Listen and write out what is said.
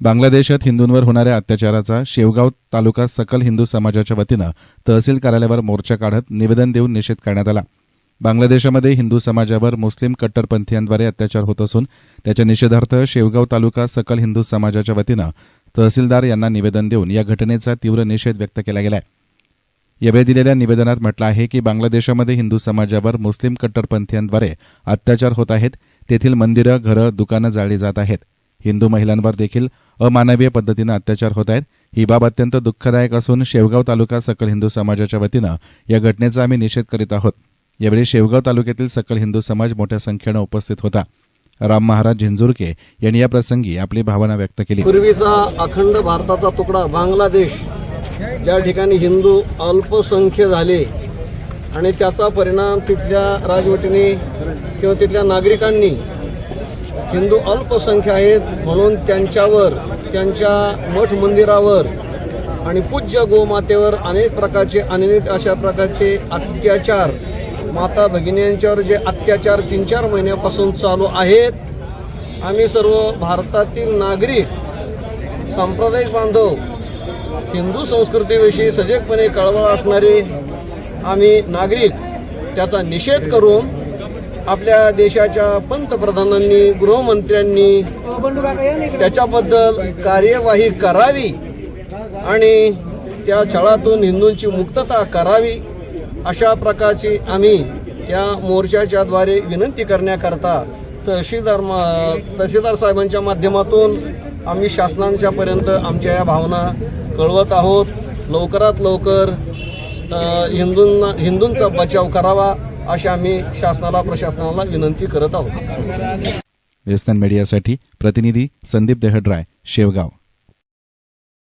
बांगलादेशात हिंदूंवर होणाऱ्या अत्याचाराचा शेवगाव तालुका सकल हिंदू समाजाच्या वतीनं तहसील कार्यालयावर मोर्चा काढत निवेदन देऊन निषेध करण्यात आला. बांगलादेशामध्ये हिंदू समाजावर मुस्लिम कट्टरपंथीयांद्वारे अत्याचार होत असून त्याच्या निषेधार्थ शेवगाव तालुका सकल हिंदू समाजाच्या वतीनं तहसीलदार यांना निवेदन देऊन या घटनेचा तीव्र निषेध व्यक्त केला गेला आहे यावेळी दिलेल्या निवेदनात म्हटलं आहे की बांगलादेशामध्ये हिंदू समाजावर मुस्लिम कट्टरपंथीयांद्वारे अत्याचार होत आहेत तेथील मंदिरं घरं दुकानं जाळली जात आहेत. हिंदू महिलांवर देखील अमानवीय पद्धतीनं अत्याचार होत आहेत. ही बाब अत्यंत दुःखदायक असून शेवगाव तालुका सकल हिंदू समाजाच्या वतीनं या घटनेचा आम्ही निषेध करीत आहोत. यावेळी शेवगाव तालुक्यातील सकल हिंदू समाज मोठ्या संख्येनं उपस्थित होता. राम महाराज झिंजुरके यांनी या प्रसंगी आपली भावना व्यक्त केली. पूर्वीचा अखंड भारताचा तुकडा बांगलादेश ज्या ठिकाणी हिंदू अल्पसंख्य झाले आणि त्याचा परिणाम तिथल्या राजवटीने किंवा तिथल्या नागरिकांनी हिंदू अल्पसंख्य आहेत म्हणून त्यांच्यावर त्यांच्या मठ मंदिरावर आणि पूज्य गोमातेवर अनेक प्रकारचे अनियमित अशा प्रकारचे अत्याचार माता भगिनींच्यावर जे अत्याचार तीन चार महिन्यापासून चालू आहेत. आम्ही सर्व भारतातील नागरिक सांप्रदायिक बांधव हिंदू संस्कृतीविषयी सजगपणे कळवळ असणारे आम्ही नागरिक त्याचा निषेध करून आपल्या देशाच्या पंतप्रधानांनी गृहमंत्र्यांनी त्याच्याबद्दल कार्यवाही करावी आणि त्या छळातून हिंदूंची मुक्तता करावी अशा प्रकारची आम्ही या मोर्चाच्याद्वारे विनंती करण्याकरता तहसीलदार मा- तहसीलदार साहेबांच्या माध्यमातून आम्ही शासनांच्यापर्यंत आमच्या या भावना कळवत आहोत. लवकरात लवकर हिंदूंना हिंदूंचा बचाव करावा. अशी आम्ही शासनाला प्रशासनाला विनंती करत आहोत. वेस्टर्न मीडियासाठी प्रतिनिधी संदीप देहड्राय शेवगाव.